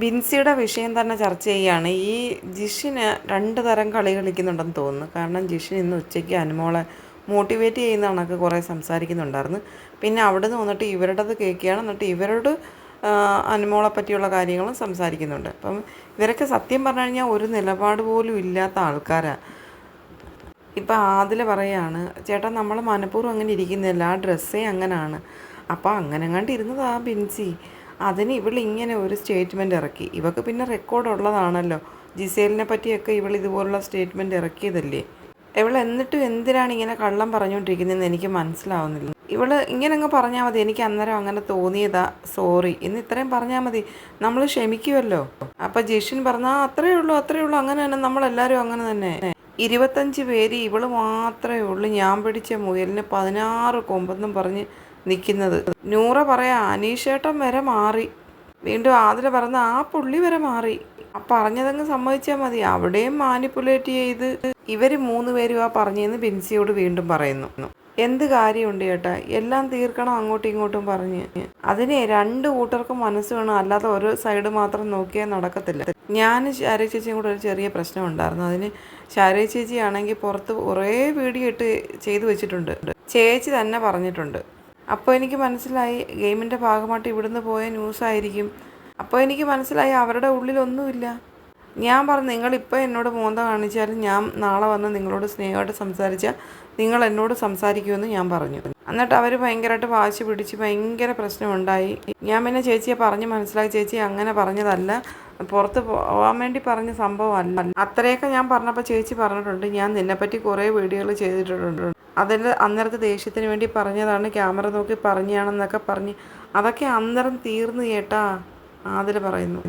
ബിൻസിയുടെ വിഷയം തന്നെ ചർച്ച ചെയ്യുകയാണ് ഈ ജിഷിന് രണ്ട് തരം കളി കളിക്കുന്നുണ്ടെന്ന് തോന്നുന്നു. കാരണം ജിഷിൻ ഇന്ന് ഉച്ചയ്ക്ക് അനുമോളെ മോട്ടിവേറ്റ് ചെയ്യുന്ന കണക്ക് കുറേ സംസാരിക്കുന്നുണ്ടായിരുന്നു. പിന്നെ അവിടെ നിന്ന് വന്നിട്ട് ഇവരുടേത് കേൾക്കുകയാണ്. എന്നിട്ട് ഇവരോട് ആ, അനുമോളെ പറ്റിയുള്ള കാര്യങ്ങളും സംസാരിക്കുന്നുണ്ട്. അപ്പം ഇവരൊക്കെ സത്യം പറഞ്ഞു കഴിഞ്ഞാൽ ഒരു നിലപാട് പോലും ഇല്ലാത്ത ആൾക്കാരാണ് ഇപ്പം ആതിൽ പറയാണ് ചേട്ടാ നമ്മൾ മനഃപൂർവം അങ്ങനെ ഇരിക്കുന്നില്ല. ആ ഡ്രസ്സേ അങ്ങനാണ്. അപ്പോൾ അങ്ങനെ കണ്ട് ഇരുന്നതാ ബിൻസി. അതിന് ഇവൾ ഇങ്ങനെ ഒരു സ്റ്റേറ്റ്മെന്റ് ഇറക്കി. ഇവക്ക് പിന്നെ റെക്കോർഡ് ഉള്ളതാണല്ലോ. ജിസേലിനെ പറ്റിയൊക്കെ ഇവൾ ഇതുപോലുള്ള സ്റ്റേറ്റ്മെന്റ് ഇറക്കിയതല്ലേ? ഇവൾ എന്നിട്ടും എന്തിനാണ് ഇങ്ങനെ കള്ളം പറഞ്ഞുകൊണ്ടിരിക്കുന്നതെന്ന് എനിക്ക് മനസ്സിലാവുന്നില്ല. ഇവൾ ഇങ്ങനെ അങ്ങ് പറഞ്ഞാൽ മതി. എനിക്ക് അന്നേരം അങ്ങനെ തോന്നിയതാ. സോറി എന്ന് ഇത്രയും പറഞ്ഞാൽ മതി. നമ്മൾ ക്ഷമിക്കുമല്ലോ അപ്പം ജിഷിൻ പറഞ്ഞാൽ അത്രയേ ഉള്ളൂ അത്രയേ ഉള്ളൂ. അങ്ങനെ തന്നെ. നമ്മളെല്ലാവരും അങ്ങനെ തന്നെ. ഇരുപത്തഞ്ച് പേര് ഇവൾ മാത്രമേ ഉള്ളൂ. ഞാൻ പിടിച്ച മുയലിന് പതിനാറ് കൊമ്പെന്നും പറഞ്ഞ് നിൽക്കുന്നത്. നൂറ പറയാ അനീഷേട്ടൻ വരെ മാറി. വീണ്ടും ആതിര പറഞ്ഞ ആ പുള്ളി വരെ മാറി. ആ പറഞ്ഞതങ്ങ് സമ്മതിച്ചാൽ മതി. അവിടെയും മാനിപ്പുലേറ്റ് ചെയ്ത് ഇവർ മൂന്ന് പേരും ആ പറഞ്ഞെന്ന് ബിൻസിയോട് വീണ്ടും പറയുന്നു. എന്ത് കാര്യമുണ്ട് ചേട്ടാ എല്ലാം തീർക്കണം അങ്ങോട്ടും ഇങ്ങോട്ടും പറഞ്ഞ്. അതിനെ രണ്ട് കൂട്ടർക്കും മനസ്സ് വേണം. അല്ലാതെ ഒരു സൈഡ് മാത്രം നോക്കിയാൽ നടക്കത്തില്ല. ഞാൻ ശാരീ ചേച്ചിയും കൂടെ ഒരു ചെറിയ പ്രശ്നം ഉണ്ടായിരുന്നു. അതിന് ശാരീ ചേച്ചി ആണെങ്കിൽ പുറത്ത് കുറേ വീഡിയോ ഇട്ട് ചെയ്തു വെച്ചിട്ടുണ്ട്. ചേച്ചി തന്നെ പറഞ്ഞിട്ടുണ്ട്. അപ്പോൾ എനിക്ക് മനസ്സിലായി ഗെയിമിന്റെ ഭാഗമായിട്ട് ഇവിടുന്ന് പോയ ന്യൂസായിരിക്കും അപ്പോൾ എനിക്ക് മനസ്സിലായി അവരുടെ ഉള്ളിലൊന്നുമില്ല. ഞാൻ പറഞ്ഞു നിങ്ങളിപ്പോൾ എന്നോട് മോന്ത കാണിച്ചാലും ഞാൻ നാളെ വന്ന് നിങ്ങളോട് സ്നേഹമായിട്ട് സംസാരിച്ചാൽ നിങ്ങൾ എന്നോട് സംസാരിക്കുമെന്ന് ഞാൻ പറഞ്ഞു. എന്നിട്ട് അവർ ഭയങ്കരമായിട്ട് വാശി പിടിച്ച് ഭയങ്കര പ്രശ്നമുണ്ടായി. ഞാൻ പിന്നെ ചേച്ചിയെ പറഞ്ഞ് മനസ്സിലാക്കി ചേച്ചി അങ്ങനെ പറഞ്ഞതല്ല. പുറത്ത് പോകാൻ വേണ്ടി പറഞ്ഞ സംഭവമല്ല അത്രയൊക്കെ ഞാൻ പറഞ്ഞപ്പോൾ ചേച്ചി പറഞ്ഞിട്ടുണ്ട്. ഞാൻ നിന്നെപ്പറ്റി കുറേ വീഡിയോകൾ ചെയ്തിട്ടുണ്ട്. അതിൽ അന്നേരത്തെ ദേഷ്യത്തിന് വേണ്ടി പറഞ്ഞതാണ്. ക്യാമറ നോക്കി പറഞ്ഞാണെന്നൊക്കെ പറഞ്ഞ്. അതൊക്കെ അന്നേരം തീർന്നു കേട്ടാ ആതിൽ പറയുന്നു.